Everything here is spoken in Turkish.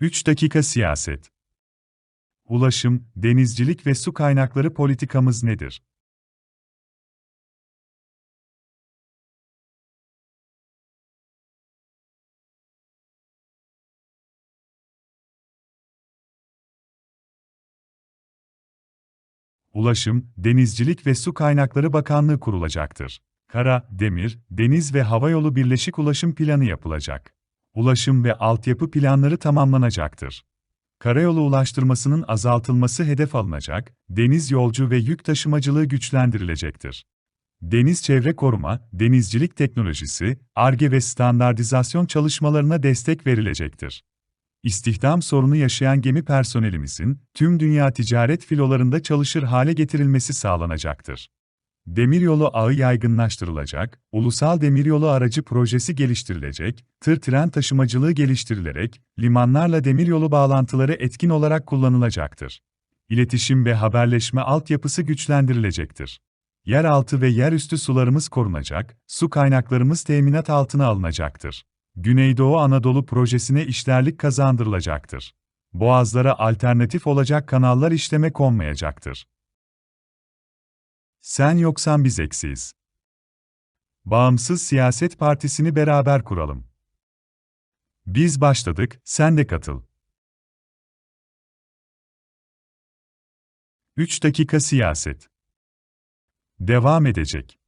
3 dakika siyaset. Ulaşım, denizcilik ve su kaynakları politikamız nedir? Ulaşım, Denizcilik ve Su Kaynakları Bakanlığı kurulacaktır. Kara, demir, deniz ve havayolu birleşik ulaşım planı yapılacak. Ulaşım ve altyapı planları tamamlanacaktır. Karayolu ulaştırmasının azaltılması hedef alınacak, deniz yolcu ve yük taşımacılığı güçlendirilecektir. Deniz çevre koruma, denizcilik teknolojisi, ARGE ve standartizasyon çalışmalarına destek verilecektir. İstihdam sorunu yaşayan gemi personelimizin tüm dünya ticaret filolarında çalışır hale getirilmesi sağlanacaktır. Demiryolu ağı yaygınlaştırılacak, ulusal demiryolu aracı projesi geliştirilecek, tır tren taşımacılığı geliştirilerek, limanlarla demiryolu bağlantıları etkin olarak kullanılacaktır. İletişim ve haberleşme altyapısı güçlendirilecektir. Yeraltı ve yerüstü sularımız korunacak, su kaynaklarımız teminat altına alınacaktır. Güneydoğu Anadolu projesine işlerlik kazandırılacaktır. Boğazlara alternatif olacak kanallar işleme konmayacaktır. Sen yoksan biz eksiyiz. Bağımsız siyaset partisini beraber kuralım. Biz başladık, sen de katıl. 3 dakika siyaset. Devam edecek.